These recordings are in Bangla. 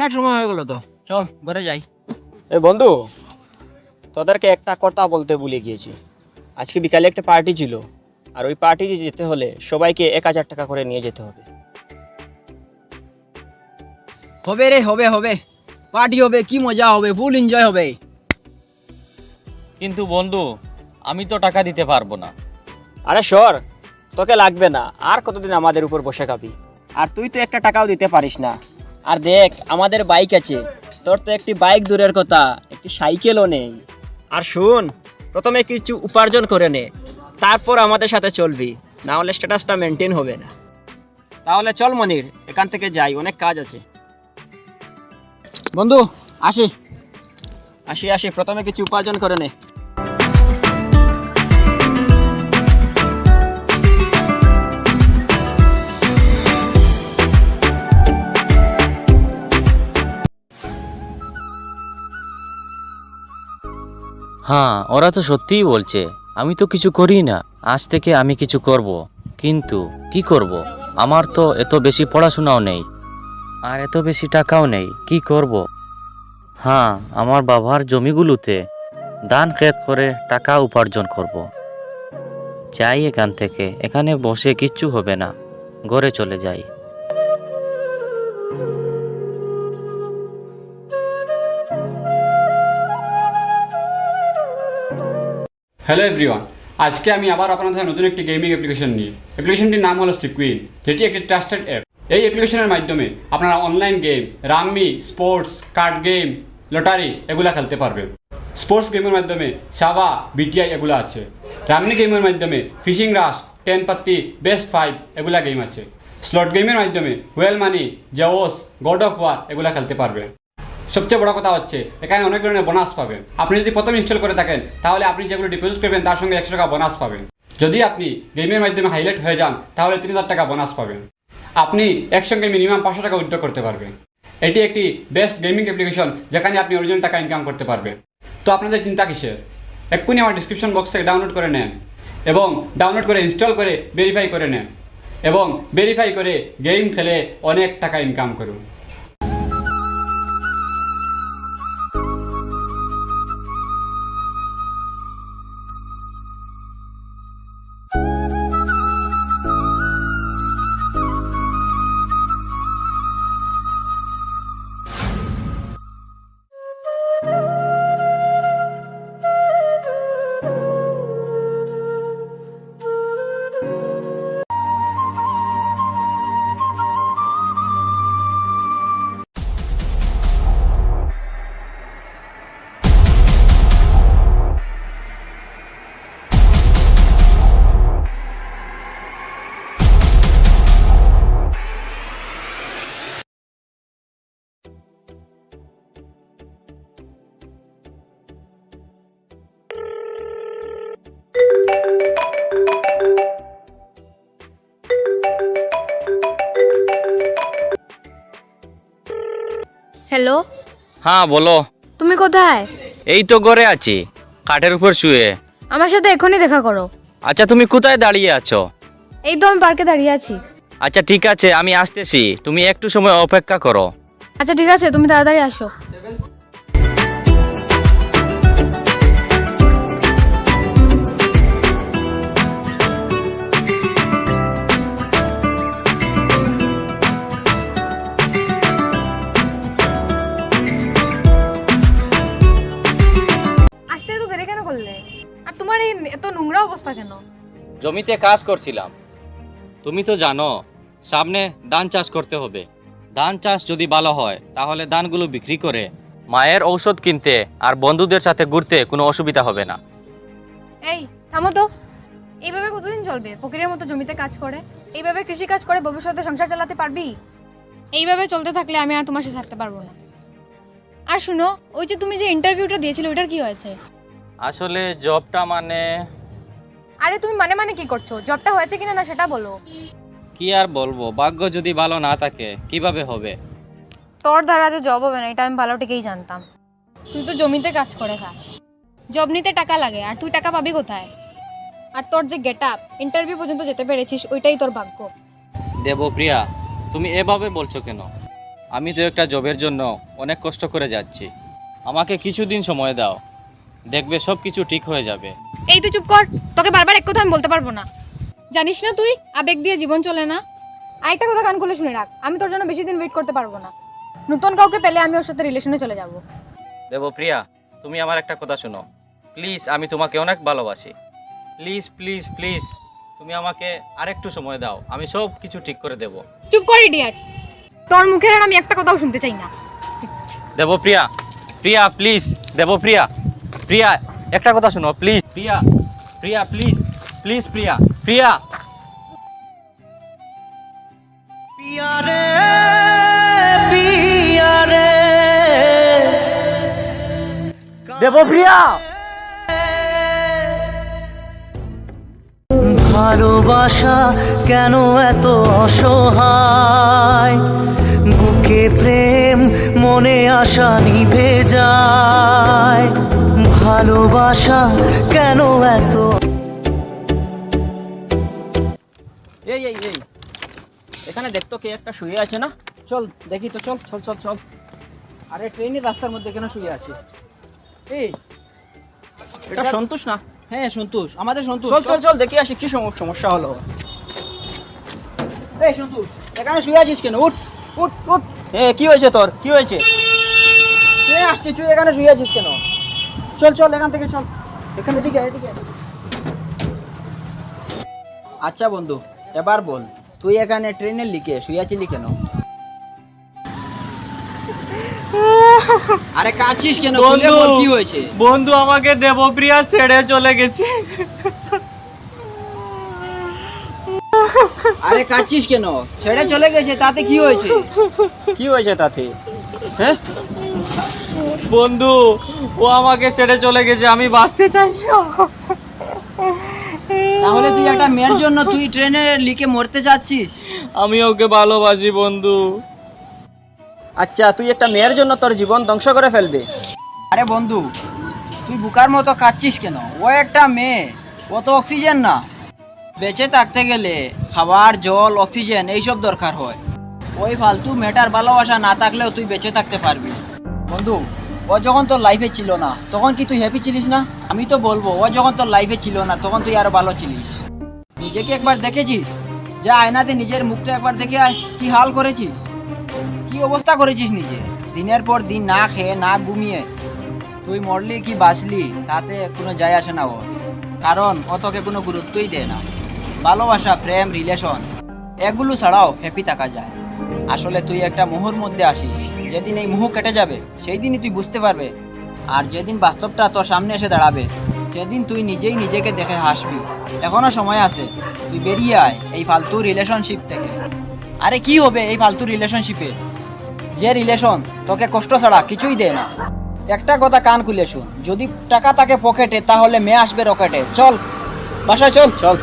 অনেক সময় হয়ে গেল তো। চল ঘরে যাই। এ বন্ধু তোদেরকে একটা কথা বলতে ভুলে গিয়েছি। আজকে বিকালে একটা পার্টি ছিল আর ওই পার্টিতে যেতে হলে সবাইকে এক হাজার টাকা করে নিয়ে যেতে হবে। হবে রে হবে হবে। পার্টি হবে কি মজা হবে ফুল এনজয় হবে। কিন্তু বন্ধু আমি তো টাকা দিতে পারব না। আরে সর তোকে লাগবে না। আর কতদিন আমাদের উপর বসে খাবি? আর তুই তো একটা টাকাও দিতে পারিস না। আর দেখ আমাদের বাইক আছে। তোর তো একটি বাইক দূরের কথা একটি সাইকেলও নেই। আর শুন প্রথমে কিছু উপার্জন করে নে তারপর আমাদের সাথে চলবি না হলে স্ট্যাটাসটা মেনটেন হবে না। তাহলে চল মনির এখান থেকে যাই অনেক কাজ আছে। বন্ধু আসি। আসি আসি প্রথমে কিছু উপার্জন করে নে। হ্যাঁ ওরা তো সত্যিই বলছে, আমি তো কিছু করি না, আজ থেকে আমি কিছু করব। কিন্তু কি করব? আমার তো এত বেশি পড়াশোনাও নেই, আর এত বেশি টাকাও নেই, কি করব? হ্যাঁ আমার বাবার জমিগুলোতে দান ক্ষেত করে টাকা উপার্জন করব। যাই এখান থেকে, এখানে বসে কিচ্ছু হবে না, ঘরে চলে যাই। হ্যালো এভরিওয়ান আজকে আমি আবার আপনাদের নতুন একটি গেমিং অ্যাপ্লিকেশন নিয়ে। অ্যাপ্লিকেশনটির নাম হলো সিকুইন যেটি একটি ট্রাস্টেড অ্যাপ এই অ্যাপ্লিকেশনের মাধ্যমে আপনারা online game rummy sports card game lottery এগুলা খেলতে পারবেন। স্পোর্টস গেমের মাধ্যমে সাবা বিটিআই এগুলো আছে। রাম্মি গেমের মাধ্যমে fishing rush ten patti best five এগুলা গেম আছে। স্লট গেমের মাধ্যমে well money Zeus god of war এগুলা খেলতে পারবেন। সবচেয়ে বড় কথা হচ্ছে, এখানে অনেক ধরনের বোনাস পাবেন। আপনি যদি প্রথম ইনস্টল করে থাকেন, তাহলে আপনি যেগুলো ডিপোজিট করবেন, তার সঙ্গে একশো টাকা বোনাস পাবেন। যদি আপনি গেমের মাধ্যমে হাইলাইট হয়ে যান, তাহলে তিন হাজার টাকা বোনাস পাবেন। আপনি একসঙ্গে মিনিমাম পাঁচশো টাকা উইথড্র করতে পারবেন। এটি একটি বেস্ট গেমিং অ্যাপ্লিকেশন যেখানে আপনি অরিজিনাল টাকা ইনকাম করতে পারবেন। তো আপনাদের চিন্তা কিসের? এক্ষুনি আমার ডিসক্রিপশন বক্স থেকে ডাউনলোড করে নেন এবং ডাউনলোড করে ইনস্টল করে ভেরিফাই করে নেন এবং ভেরিফাই করে গেম খেলে অনেক টাকা ইনকাম করুন। হ্যাঁ বলো। তুমি কোথায়? এই তো ঘরে আছি কাঠের উপর শুয়ে। আমার সাথে এখনই দেখা করো। আচ্ছা তুমি কোথায় দাঁড়িয়ে আছো? এই তো আমি পার্কে দাঁড়িয়ে আছি। আচ্ছা ঠিক আছে আমি আসতেছি। তুমি একটু সময় অপেক্ষা করো। আচ্ছা ঠিক আছে তুমি তাড়াতাড়ি আসো। অবস্থা কেন? জমিতে কাজ করছিলাম। তুমি তো জানো সামনে ধান চাষ করতে হবে। ধান চাষ যদি ভালো হয় তাহলে ধানগুলো বিক্রি করে মায়ের ঔষধ কিনতে আর বন্ধুদের সাথে ঘুরতে কোনো অসুবিধা হবে না। এই থামো তো। এইভাবে কতদিন চলবে? ফকিরের মতো জমিতে কাজ করে। এইভাবে কৃষি কাজ করে ভবিষ্যতে সংসার চালাতে পারবি? এইভাবে চলতে থাকলে আমি আর তোমার সাথে থাকতে পারব না। আর শুনো ওই যে তুমি যে ইন্টারভিউটা দিয়েছিলে ওইটার কি হয়েছে? আসলে জবটা মানে আরে তুমি মানে মানে কি করছ? জবটা হয়েছে কিনা না সেটা বলো। কি আর বলব? ভাগ্য যদি ভালো না থাকে কীভাবে হবে? তোর দ্বারা যে জব হবে না এটা আমি ভালো ঠিকই জানতাম। তুই তো জমিতে কাজ করে খাস। জব নিতে টাকা লাগে আর তুই টাকা পাবি কোথায়? আর তোর যে গেট আপ ইন্টারভিউ পর্যন্ত যেতে পেরেছিস ওইটাই তোর ভাগ্য। দেবপ্রিয়া তুমি এভাবে বলছো কেন? আমি তো একটা জবের জন্য অনেক কষ্ট করে যাচ্ছি। আমাকে কিছুদিন সময় দাও। দেখবে সব কিছু ঠিক হয়ে যাবে। এই তুই চুপ কর। তোকে বারবার এক কথা আমি বলতে পারব না। জানিস না তুই? আবেগ দিয়ে জীবন চলে না। আরেকটা কথা কান খুলে শুনে রাখ। আমি তোর জন্য বেশি দিন ওয়েট করতে পারব না। নতুন কাউকে পেলে আমি ওর সাথে রিলেশনে চলে যাব। দেবপ্রিয়া তুমি আমার একটা কথা শোনো। প্লিজ আমি তোমাকে অনেক ভালোবাসি। প্লিজ প্লিজ প্লিজ তুমি আমাকে আরেকটু সময় দাও। আমি সব কিছু ঠিক করে দেব। চুপ কর ইডিয়াট তোর মুখের আর আমি একটা কথাও শুনতে চাই না। দেবপ্রিয়া প্রিয়া প্লিজ দেবপ্রিয়া প্রিয়া একটা কথা শোনো please Priya Priya please please Priya Priya. পিয়ারে পিয়ারে দেবপ্রিয়া ভালোবাসা কেন এত অসহায়? বুকে প্রেম মনে আশা নিভে যায়। ভালোবাসা কেন এত? এই এই এই। এখানে দেখতো কে একটা শুয়ে আছে না? চল দেখি তো চল চল চল চল। আরে ট্রেনের রাস্তার মধ্যে কেন শুয়ে আছে? এই এটা সন্তোষ না? হ্যাঁ সন্তোষ। আমাদের সন্তোষ। চল চল চল। দেখি আসি কি সম- সমস্যা হলো? এই সন্তোষ এখানে শুয়ে আছিস কেন? উঠ উঠ উঠ। এ কি হয়েছে তোর? কি হয়েছে? ট্রেন আসছে? তুই এখানে শুয়ে আছিস কেন? চল চল এখান থেকে চল। এখানে ঠিক আছে ঠিক আছে আচ্ছা বন্ধু এবার বল তুই এখানে ট্রেনে লিখে শুয়েছিলি কেন? আরে কাঁদছিস কেন? বল কি হয়েছে? বন্ধু আমাকে দেবপ্রিয়া ছেড়ে চলে গেছে। আরে কাঁদছিস কেন? ছেড়ে চলে গেছে তাতে কি হয়েছে? কি হয়েছে তাতে? হ্যাঁ? বন্ধু ও আমাকে ছেড়ে চলে গেছে আমি বাঁচতে চাই না। তাহলে তুই একটা মেয়ের জন্য তুই ট্রেনে লিখে মরতে চাচ্ছিস আমি ওকে ভালোবাসি বন্ধু। আচ্ছা তুই একটা মেয়ের জন্য তোর জীবন ধ্বংস করে ফেলবে। আরে বন্ধু তুই বুকার মতো কাচ্ছিস কেন? ও একটা মেয়ে ও তো অক্সিজেন না। বেঁচে থাকতে গেলে খাবার জল অক্সিজেন এইসব দরকার হয়। ওই ফালতু মেয়েটার ভালোবাসা না থাকলেও তুই বেঁচে থাকতে পারবি। বন্ধু ও যখন তোর লাইফে ছিল না, তখন কি তুই হ্যাপি ছিলিস না? আমি তো বলব, ও যখন তোর লাইফে ছিল না, তখন তুই আরও ভালো ছিলিস। নিজেকে একবার দেখেছিস? যা আয়নাতে নিজের মুখটা একবার দেখে আয়, কি হাল করেছিস? কি অবস্থা করেছিস নিজে? দিনের পর দিন না খেয়ে, না ঘুমিয়ে। তুই মরলি কি বাঁচলি, তাতে কোনো যায় আসে না ও কারণ ও তোকে কোনো গুরুত্বই দেয় না। ভালোবাসা, প্রেম রিলেশন এগুলো ছাড়াও হ্যাপি থাকা যায়। আসলে তুই একটা মোহর মধ্যে আসিস। যেদিন এই মোহ কেটে যাবে সেই দিনই তুই বুঝতে পারবে। আর যেদিন বাস্তবটা তোর সামনে এসে দাঁড়াবে, সেদিন তুই নিজেই নিজেকে দেখে হাসবি। এখনও সময় আছে, তুই বেরিয়ে আয় এই ফালতু রিলেশনশিপ থেকে। আরে কি হবে এই ফালতু রিলেশনশিপে যে রিলেশন তোকে কষ্ট ছাড়া কিছুই দেয় না। একটা কথা কান খুলে শুন, যদি টাকা তাকে পকেটে, তাহলে মেয়ে আসবে রকেটে। চল, বাসায় চল। চল।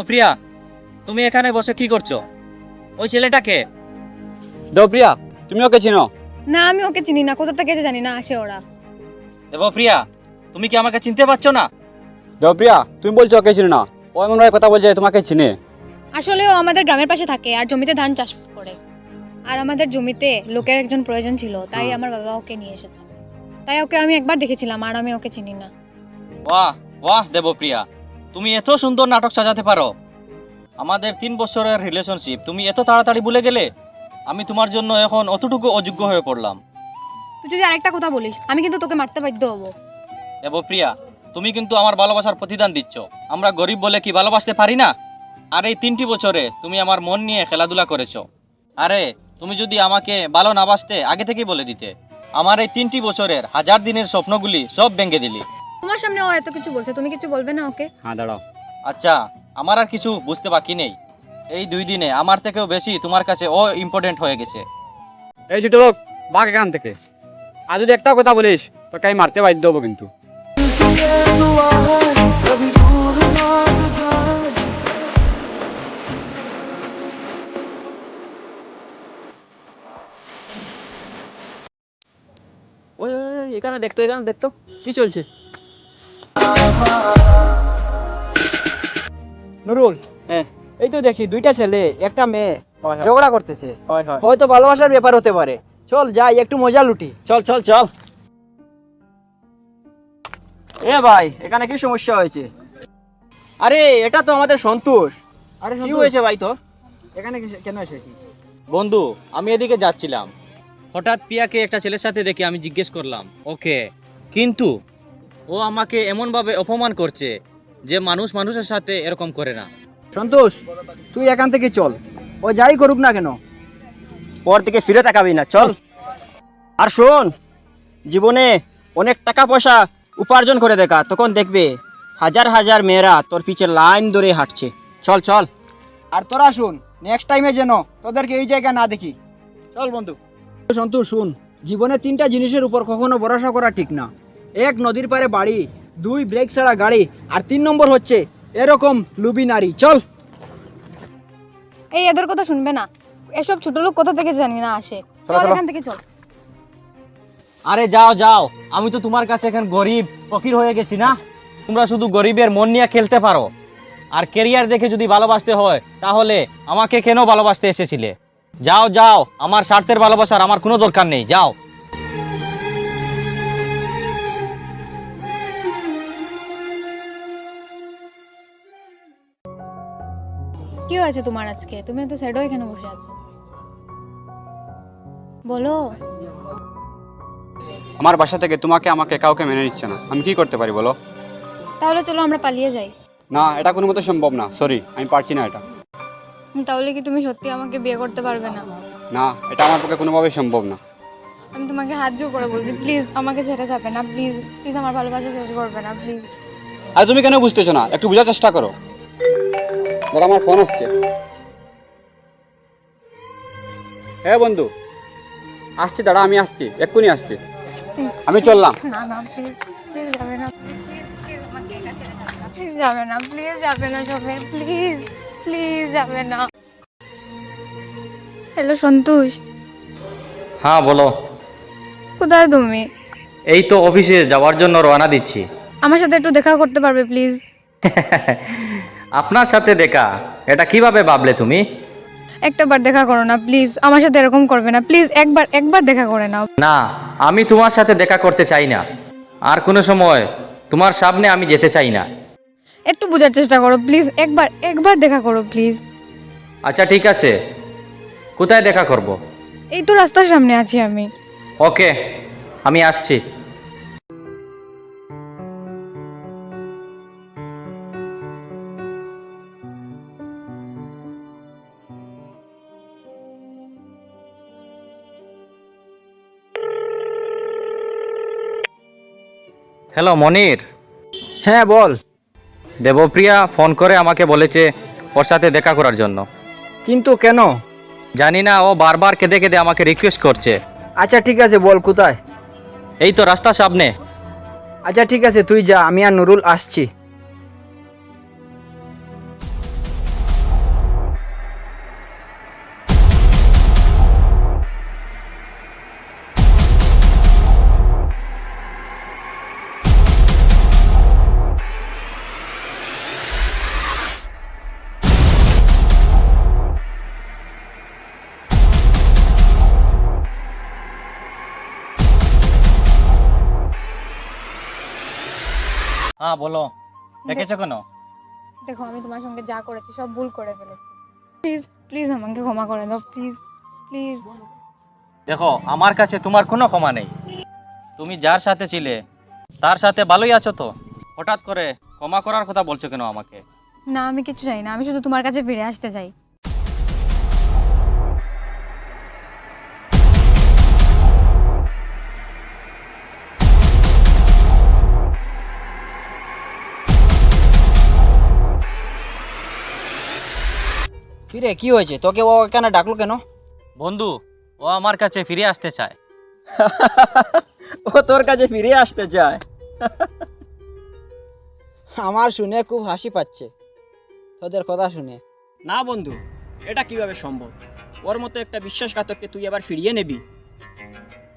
দেবপ্রিয়া তুমি এখানে বসে কি করছ? ওই ছেলেটাকে? দেবপ্রিয়া তুমি ওকে চিনো? না আমি ওকে চিনি না। কোথা থেকে এসে জানি না আসে ওরা। দেবপ্রিয়া তুমি কি আমাকে চিনতে পারছ না? দেবপ্রিয়া তুমি বলছো ওকে চিনো না। ও এমন ভাবে কথা বলছে তোমাকে চিনে। আসলে ও আমাদের গ্রামের পাশে থাকে আর জমিতে ধান চাষ করে। আর আমাদের জমিতে লোকের একজন প্রয়োজন ছিল তাই। আমার বাবা ওকে নিয়ে এসেছে। তাই ওকে আমি একবার দেখেছিলাম আর আমি ওকে চিনি না। বাহ বাহ দেবপ্রিয়া তুমি এত সুন্দর নাটক সাজাতে পারো। আমাদের তিন বছরের রিলেশনশিপ তুমি এত তাড়াতাড়ি ভুলে গেলে আমি তোমার জন্য এখন অতটুকু অযোগ্য হয়ে পড়লাম। তুই যদি আরেকটা কথা বলিস আমি কিন্তু তোকে মারতে বাধ্য হব। দেবপ্রিয়া তুমি কিন্তু আমার ভালোবাসার প্রতিদান দিচ্ছ। আমরা গরিব বলে কি ভালোবাসতে পারি না? আর এই তিনটি বছরে তুমি আমার মন নিয়ে খেলাধুলা করেছ। আরে তুমি যদি আমাকে ভালো না বাসতে আগে থেকেই বলে দিতে। আমার এই তিনটি বছরের হাজার দিনের স্বপ্নগুলি সব ভেঙে দিলি। তোমার সামনে ও এত কিছু বলছে তুমি কিছু বলবে না ওকে? হ্যাঁ দাঁড়াও। আচ্ছা আমার আর কিছু বুঝতে বাকি নেই। এই দুই দিনে আমার থেকেও বেশি তোমার কাছে ও ইম্পর্টেন্ট হয়ে গেছে। এই ছোট লোক বাঘ এখান থেকে। আর যদি একটা কথা বলিস তোকে আমি মারতে বাধ্য হব কিন্তু। ওই এখানে দেখতো এখানে দেখতো। কি চলছে? নুরুল হ্যাঁ। এই তো দেখি দুইটা ছেলে একটা মেয়ে। ঝগড়া করতেছে। হয় হয়। হয়তো ভালোবাসার ব্যাপার হতে পারে। চল যাই একটু মজা লুটি। চল চল চল। এ ভাই এখানে কি সমস্যা হয়েছে? আরে এটা তো আমাদের সন্তোষ। আরে কি হয়েছে ভাই তোর? এখানে কেন এসেছি বন্ধু আমি এদিকে যাচ্ছিলাম। হঠাৎ পিয়াকে একটা ছেলের সাথে দেখে আমি জিজ্ঞেস করলাম ওকে? কিন্তু ও আমাকে এমনভাবে অপমান করছে যে মানুষ মানুষের সাথে এরকম করে না। সন্তোষ, তুই এখান থেকে চল। ও যাই করুক না কেন। পর থেকে ফিরে তাকাবি না, চল। আর শোন, জীবনে অনেক টাকা পয়সা উপার্জন করে দেখা, তখন দেখবে হাজার হাজার মেয়েরা তোর পিছে লাইন ধরে হাঁটছে। চল চল। আর তোরা শুন নেক্সট টাইমে যেন তোদেরকে এই জায়গা না দেখি। চল বন্ধু। সন্তোষ, শুন, জীবনে তিনটা জিনিসের উপর কখনো ভরসা করা ঠিক না। এক নদীর পারে বাড়ি দুই ব্রেক ছাড়া গাড়ি আর তিন নম্বর হচ্ছে এরকম লুবি নারী। চল। এই এদের কথা শুনবে না। এসব ছোট লোক কোথা থেকে জানি না আসে। চল এখান থেকে চল। আরে যাও যাও। আমি তো তোমার কাছে এখন গরিব ফকির হয়ে গেছি না? তোমরা শুধু গরিবের মন নিয়ে খেলতে পারো। আর কেরিয়ার দেখে যদি ভালোবাসতে হয় তাহলে আমাকে কেন ভালোবাসতে এসেছিলে? যাও যাও। আমার স্বার্থের ভালোবাসার আমার কোনো দরকার নেই। যাও। হয়েছে তোমার আজকে? তুমি তো স্যাডও এখানে বসে আছো। বলো। আমার বাসা থেকে তোমাকে আমাকে কাউকে মেনে নিচ্ছে না। আমি কি করতে পারি বলো? তাহলে চলো আমরা পালিয়ে যাই। না এটা কোনো মতো সম্ভব না। সরি আমি পারছি না এটা। তাহলে কি তুমি সত্যি আমাকে বিয়ে করতে পারবে না? না এটা আমার পক্ষে কোনোভাবেই সম্ভব না। আমি তোমাকে হাত জোর করে বলছি প্লিজ আমাকে ছেড়ে যাবে না প্লিজ প্লিজ আমার ভালোবাসা শেষ করবে না প্লিজ আর তুমি কেন বুঝতেছো না? একটু বোঝার চেষ্টা করো। দাদা আমার ফোন আসছে। হ্যাঁ বন্ধু। আসছি দাদা আমি আসছি এক্ষুনি আসছি। আমি চললাম। না না প্লিজ প্লিজ যাবে না। প্লিজ যাবে না প্লিজ যাবে না যাবে প্লিজ প্লিজ যাবে না। হ্যালো সন্তোষ। হ্যাঁ বলো। কোথায় তুমি? এই তো অফিসে যাওয়ার জন্য রওনা দিচ্ছি। আমার সাথে একটু দেখা করতে পারবে প্লিজ আপনার সাথে দেখা। এটা কীভাবে ভাবলে তুমি? একটা বার দেখা করো না প্লিজ আমার সাথে এরকম করবে না। প্লিজ একবার একবার দেখা করে নাও। না আমি তোমার সাথে দেখা করতে চাই না। আর কোনো সময় তোমার সামনে আমি যেতে চাই না। একটু বোঝার চেষ্টা করো প্লিজ একবার একবার দেখা করো প্লিজ আচ্ছা ঠিক আছে। কোথায় দেখা করব? এই তো রাস্তার সামনে আছি আমি। ওকে আমি আসছি। হ্যালো মনির হ্যাঁ বল। দেবপ্রিয়া ফোন করে আমাকে বলেছে ওর সাথে দেখা করার জন্য। কিন্তু কেন? জানি না ও বারবার কেঁদে কেঁদে আমাকে রিকোয়েস্ট করছে। আচ্ছা ঠিক আছে বল কোথায়? এই তো রাস্তা সামনে। আচ্ছা ঠিক আছে তুই যা আমি আর নুরুল আসছি। হ্যাঁ বলো। ডেকেছো কেন? দেখো আমি তোমার সঙ্গে যা করেছি সব ভুল করে ফেলেছি। প্লিজ প্লিজ আমাকে ক্ষমা করে দাও প্লিজ প্লিজ দেখো আমার কাছে তোমার কোনো ক্ষমা নেই। তুমি যার সাথে ছিলে তার সাথে ভালোই আছো তো? হঠাৎ করে ক্ষমা করার কথা বলছো কেন আমাকে? না আমি কিছু চাই না আমি শুধু তোমার কাছে ফিরে আসতে চাই। কিরে কি হয়েছে? তোকে ও কেন ডাকলো কেন? বন্ধু ও আমার কাছে ফিরে আসতে চায়। ও তোর কাছে ফিরে আসতে চায়? আমার শুনে খুব হাসি পাচ্ছে। তোদের কথা শুনে। না বন্ধু এটা কীভাবে সম্ভব? ওর মতো একটা বিশ্বাসঘাতককে তুই আবার ফিরিয়ে নেবি?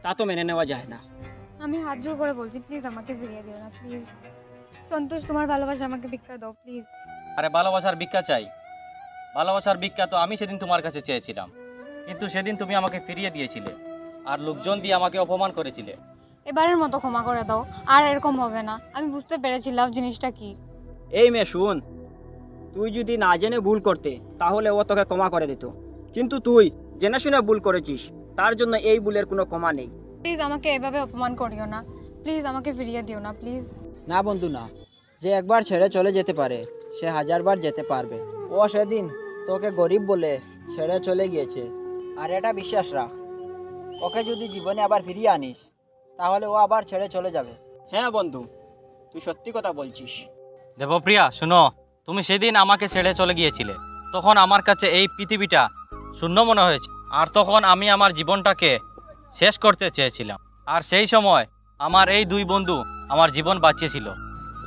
তা তো মেনে নেওয়া যায় না। আমি হাত জোর করে বলছি প্লিজ আমাকে ফিরিয়ে দিও না প্লিজ সন্তোষ তোমার ভালোবাসা আমাকে ভিক্ষা দাও প্লিজ আরে ভালোবাসার ভিক্ষা চাই। ভালোবাসার বিখ্যাত আমি সেদিন তোমার কাছে চেয়েছিলাম। কিন্তু সেদিন তুমি আমাকে ফিরিয়ে দিয়েছিলে আর লোকজন দিয়ে আমাকে অপমান করেছিলে। এবারের মতো ক্ষমা করে দাও আর এরকম হবে না। আমি বুঝতে পেরেছিলাম জিনিসটা কি। এই মেয়ে শুন। তুই যদি না জেনে ভুল করতে তাহলে ও তোকে ক্ষমা করে দিত। কিন্তু তুই জেনে শুনে ভুল করেছিস তার জন্য এই ভুলের কোনো ক্ষমা নেই। প্লিজ আমাকে এভাবে অপমান করিও না। প্লিজ আমাকে ফিরিয়ে দিও না প্লিজ। না বন্ধু না। যে একবার ছেড়ে চলে যেতে পারে সে হাজারবার যেতে পারবে। ও সেদিন তোকে গরিব বলে ছেড়ে চলে গিয়েছে। আর এটা বিশ্বাস রাখ ওকে যদি জীবনে আবার ফিরিয়ে আনিস তাহলে ও আবার ছেড়ে চলে যাবে। হ্যাঁ বন্ধু তুই সত্যি কথা বলছিস। দেবপ্রিয়া শুনো তুমি সেদিন আমাকে ছেড়ে চলে গিয়েছিলে। তখন আমার কাছে এই পৃথিবীটা শূন্য মনে হয়েছে। আর তখন আমি আমার জীবনটাকে শেষ করতে চেয়েছিলাম। আর সেই সময় আমার এই দুই বন্ধু আমার জীবন বাঁচিয়েছিল।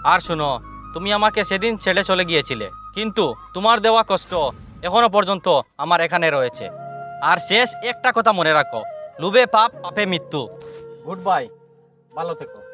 আর শুনো তুমি আমাকে সেদিন ছেড়ে চলে গিয়েছিলে। কিন্তু তোমার দেওয়া কষ্ট এখনও পর্যন্ত আমার এখানে রয়েছে। আর শেষ একটা কথা মনে রাখো, লুবে পাপ, পাপে মৃত্যু। গুড বাই, ভালো থেকো।